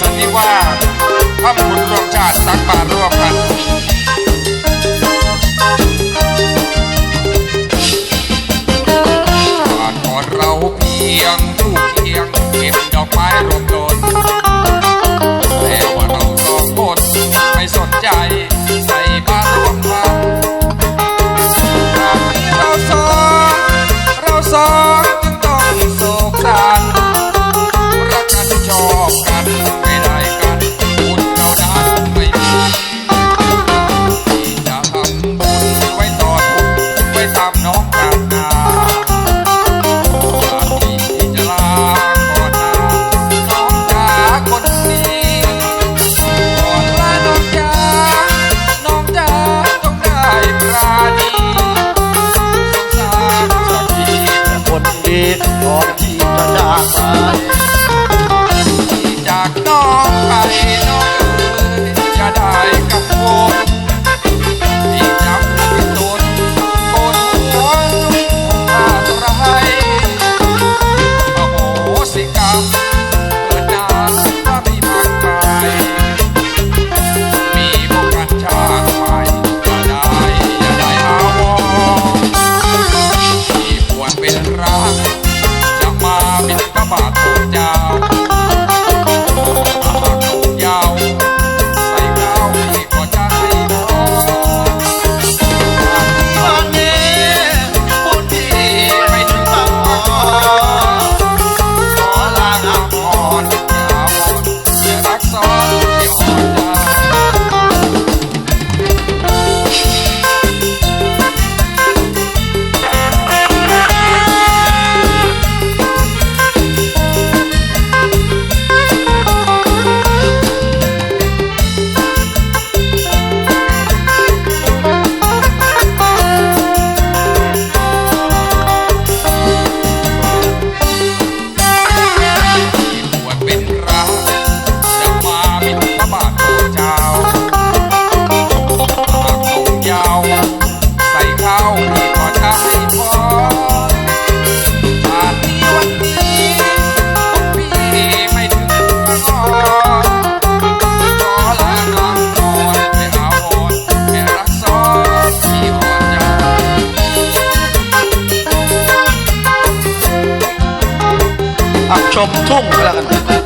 สันนิวาพระบุญรวมชาติสักบาทร่วมกันก่อนเราเพียง we have no ชมทุ่งแล้วกัน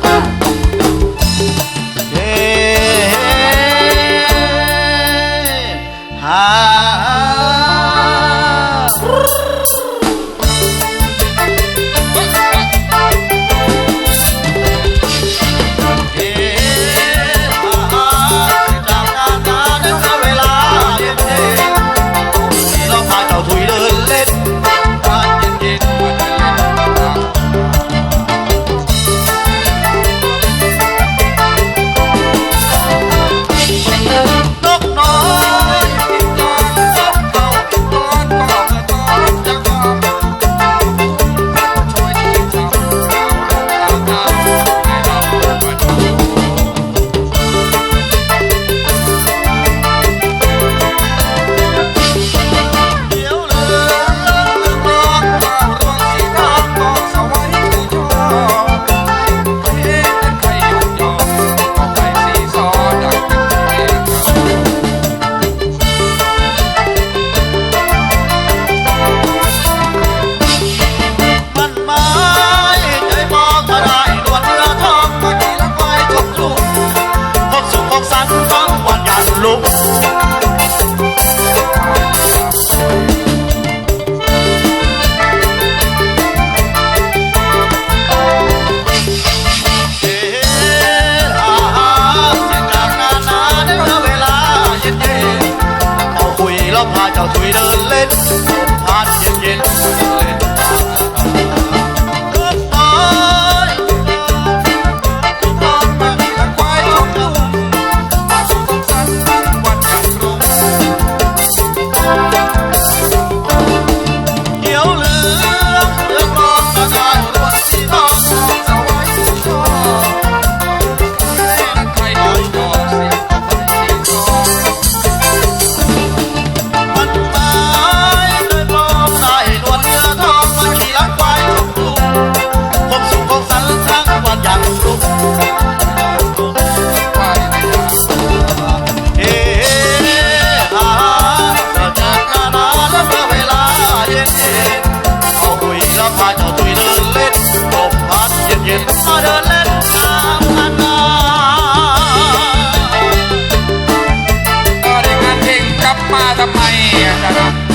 มา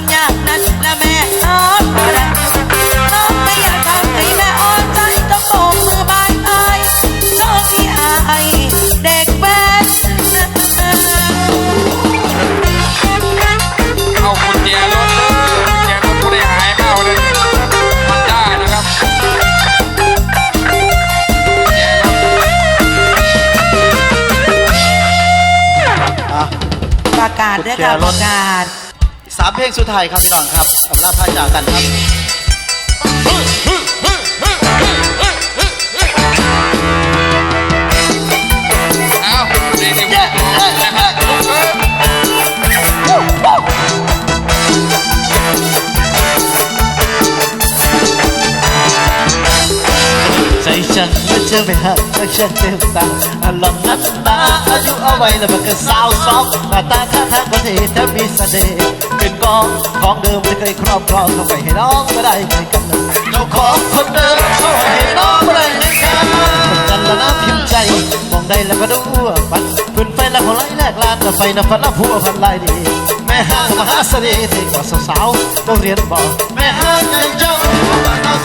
ความยากนั้นนะออน้องไม่อยากทำให้แม่ออนใจต้องโบกมือบายบายน้องที่อเด็กแว้เอาคุณแจรถเลยคุรถผู้หายเมาเลยมัได้นะครับแจรถประกาศด้วยค่ะประกาศ สามเพลงสุดท้ายครับพี่น้องครับอำลาพาจากกันครับเอาในที่ว่านะฮะลุกขึ้นใจฉันเมื่อเจอไม่หักใจฉันเต็มตาอารมณ์นัดตา อายุเอาไว้แล้วมันก็สาวซอกหน้าตาท่าทางก็เท่เธอมีเสน่ห์เป็นกองของเดิมไม่เคยครอบครองเข้าไปให้น้องไม่ได้ในกำเนิดเจ้าของคนเดิมเข้าให้น้องไม่ได้ในกันจันละน้ำพิมพ์ใจมองได้แล้วก็ดูว่ามันพื้นไฟแล้วของไล่แรกลานกับไฟนพันละผัวพันลายดีแม่ห้างมหาเสน่ห์ที่กว่าสาวๆต้องเรียนบอกแม่ห้างยังเจ้า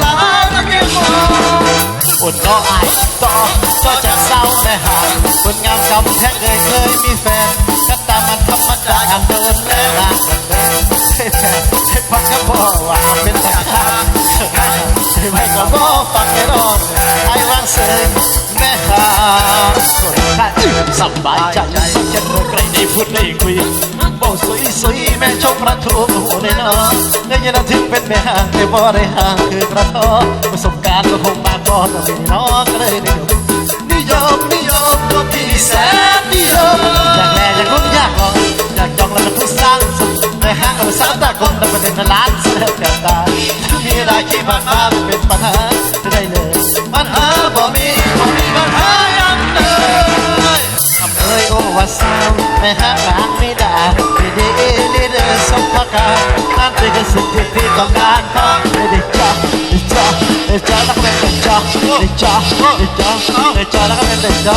สาวๆนักเรียนบอกอดก็อายต่อก็จะ เราแม่หางคนงามกำแพงเคยเคยมีแฟนก็ตามมันธรรมดาอันเดินแม่ลางเดินให้แฟนให้ฟังก็พอว่าเป็นทางการให้ไม่ก็พอกฟังแค่รอบไอ้วางเสยแม่หางคนข้าสบายใจฉันเมื่อไกลได้พูดได้คุยบอกสวยสวยแม่ชมประทูหัวในน้องได้ยินถึงเป็นแม่ห่างแต่บ่ได้ห่างคือกระท้อประสบการณ์ก็คงมากพอต้องเป็นน้องก็เลยนิ ยอมนิยมนิยมก็พี่แสนนิยมอยากแลอยากลุ้นอยากลองอยากจองแล้วเป็นผู้สร้างสุดในห้างกับสาวตากลมแต่ประเด็นล้านเสียแก้วตามีรายที่ผ่านมาเป็นปัญหาจะได้เลยปัญหาบ่มีบ่มีปัญหายังเลยเอ้ยโอว่าสาวไม่หักหลังไม่ได้ไม่ได้เอลิเดอร์สมพการนั่นเป็นสิ่งที่พี่ต้องการาได้จ้าแล้วก็ไม่ได้จ้าได้จ้าได้จ้าได้จ้าแล้วก็ไม่ได้จ้า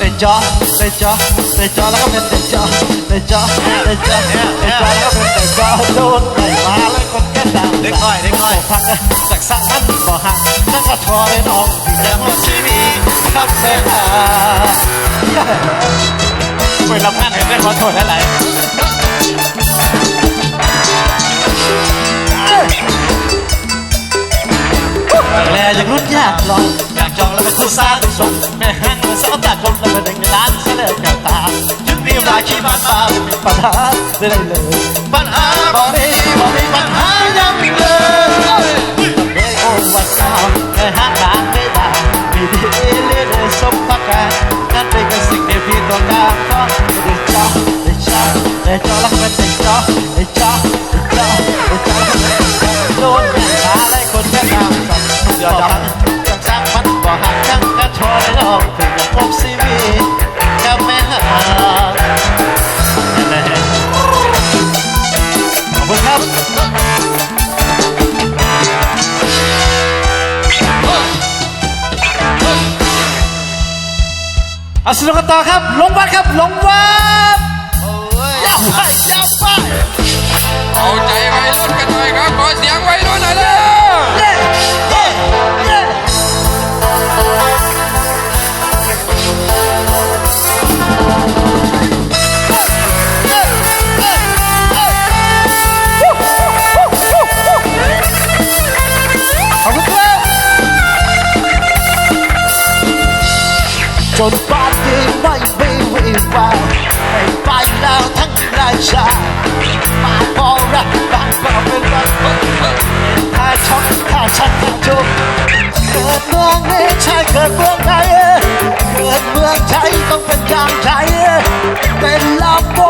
ได้จ้าได้จ้าได้จ้าแล้วก็ไม่ได้จ้าได้จ้าได้จ้าได้จ้าแล้วก็ไม่ได้จ้าโดนไหลมาแล้วคนแก่ดาวเด็กน้อยเด็กน้อยพักจากสักนั้นบ่ห่างนั่นก็ทอเลยน้องที่จะหมดชีวิตคำแท้ไปรับงานให้ได้ขอโทษอะไรอยากลองอยากจองแล้วเป็นคู่สร้างสมแม่ห้างมันสาวตากลมแล้วเป็นหนึ่งล้านเสียแล้วแก้วตาจึงมีรายที่บ้านมาเป็นปัญหาได้เลยปัญหาบ่มีบ่มีปัญหายังเลยเฮ้ยโอ้ว่าสาวแม่ห้างหลังไม่ได้มีดีเรื่อยสมประการนั่นเป็นสิ่งที่พี่ต้องการก็ได้จ้าได้จ้าได้จ้าแล้วก็จ้าได้จ้า เอาสนุกกันต่อครับ ลงวัดครับ ลงวัดยาวไปยาวไปเอาใจวัยรุ่นกันหน่อยครับ ขอเสียงวัยรุ่นหน่อยเลยเย้เย้เย้ขอบคุณครับจนป่านนี้ไม่ มีวิวาไม่ไปแล้วทั้งนายชามาพอรักบางก็เป็นรักถ้าชอบถ้าชักถ้าจบเกิดเมืองนี้ใช่เกิดเมืองไหนเกิดเมืองไทยต้องเป็นจางใจเป็นลำวง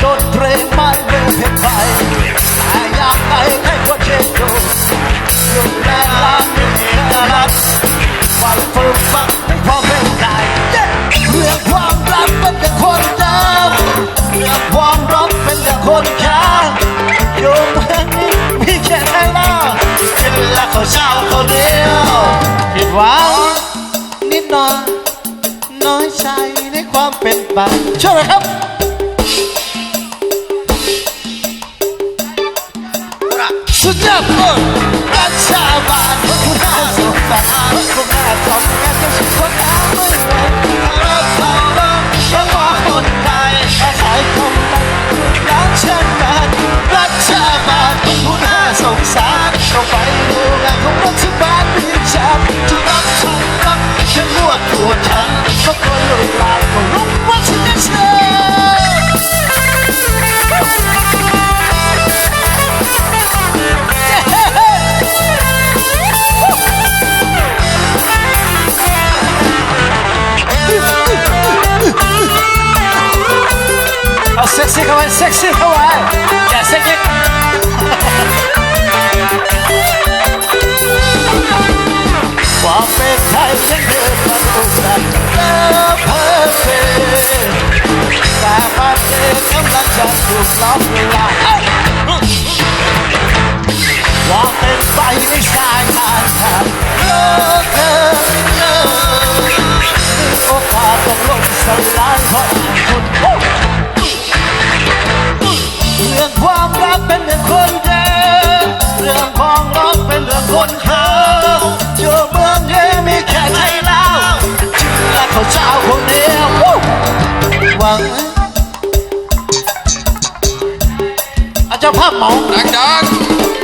โดนเพลงไม่เลืเห็นไปแต่อยากให้ให้คนเช่นดูหยุดแรงลาหยุดแรงรักฝันฝึกฝักให้พอเป็นใจเรื่องความรักเป็นแต่คนเดิมเรื่องความรักเป็นแต่คนแค้นอยู่เมืองนี้มีแค่ไหนล่ะเป็นรักของชาวคนเดียวผิดหวังนิดหน่อยน้อยใจในความเป็นไปช่วยน่อยครับ เซ็กซี่เข้าไว้อย่าเซ็กซี่ความเป็นไทยยังเดินมาดูกันเลิฟเพอร์เฟแต่มันเอกำลังจะถูกล้อมเวลาว่าเป็นไฟในสายทางทางเลิกเลิกเลิกโอกาสต้องลงสลายเพราะ เขาเจ้าคนเดียวหวังอาจารย์ภาพหมาดังๆ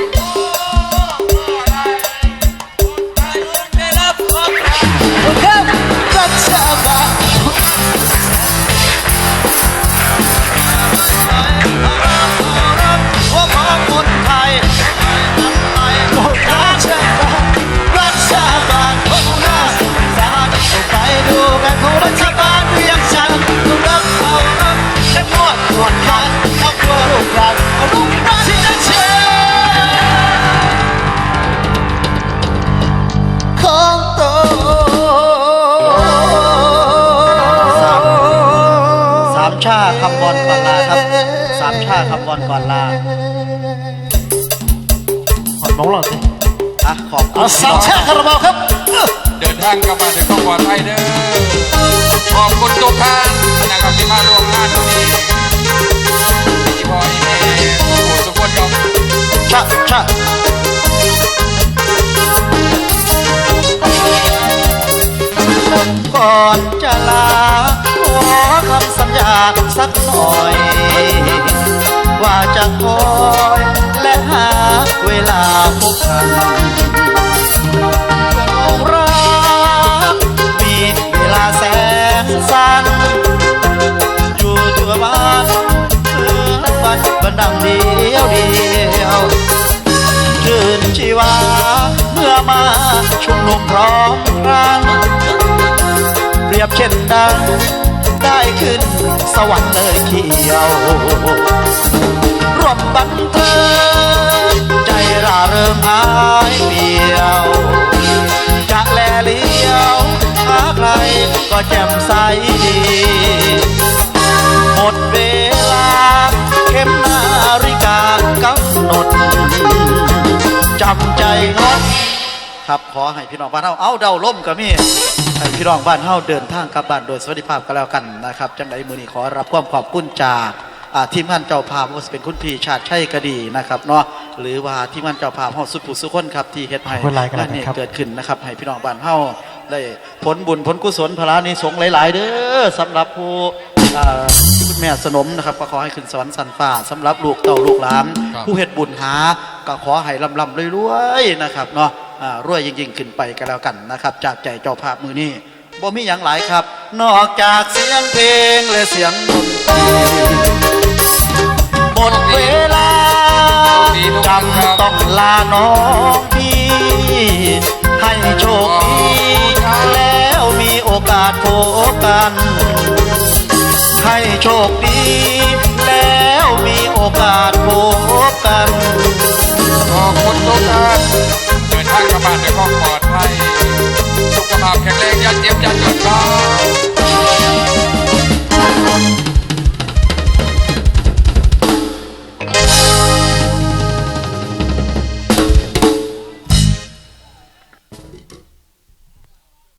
ชาคำบอลก่อนลาครับสามชาคำบอลก่อนลาขอบน้องหรอสิอะขอบคุณสามชาคาราบาวครับๆเดินทางกลับมาถึงความปลอดภัยเด้อขอบคุณทุกท่านนะครับที่มาร่วมงานวันนี้ที่พ่อที่แม่ทุกคนทุกคนครับชะช ก่อนจะลา ขอคำสัญญาสักหน่อย ว่าจะคอยและหาเวลาพบกัน ยบเช่นดัง ได้ขึ้นสวรรค์เลยเที่ยวร่วมบันเทิงใจร่าเริงหายเปียว จะแลเลี้ยวหาใครก็แจ่มใสดีหมดเวลาเข็มนาฬิกากำหนดจำใจงดครับขอให้พี่น้องบ้านเฮาเอาเดาล่มกับมี่ ให้พี่น้องบ้านเฮาเดินทางกลับบ้านโดยสวัสดิภาพก็แล้วกันนะครับ จังไดมือนี้ขอรับความขอบคุณจากอ่าทีมงานเจ้าภาพว่าจะเป็นคุณพี่ชาติชัยก็ดีนะครับเนาะหรือว่าทีมงานเจ้าภาพเฮาสุดผู้สุคนครับที่เฮ็ดให้ขอบคุณหลายกันงานนี้นะครับเกิดขึ้นนะครับ ให้พี่น้องบ้านเฮาได้ผลบุญผลกุศลพลานิสงส์หลาย ๆ เด้อสำหรับผู้อ่าคุณแม่สนมนะครับก็ขอให้ขึ้นสวรรค์สันฟ้าสำหรับลูกเต่าลูกหลานครับผู้เฮ็ดบุญหาก็ขอให้ลำลำรวยๆนะครับเนาะอ่า รวยยิ่งๆ ขึ้นไปก็แล้วกันนะครับ จากใจเจ้าภาพมือนี้บ่มีอย่างหลายครับ นอกจากเสียงเพลงและเสียงดนตรีหมดเวลาจำต้องลาน้องพี่ให้โชคดีแล้วมีโอกาสพบกัน ให้โชคดีแล้วมีโอกาสพบกันขอบคุณทุกท่าน ทางกระบาดเดี๋ยวก็ปลอดภัย สุขภาพแข็งแรงยัดเย็บยัดจนครับ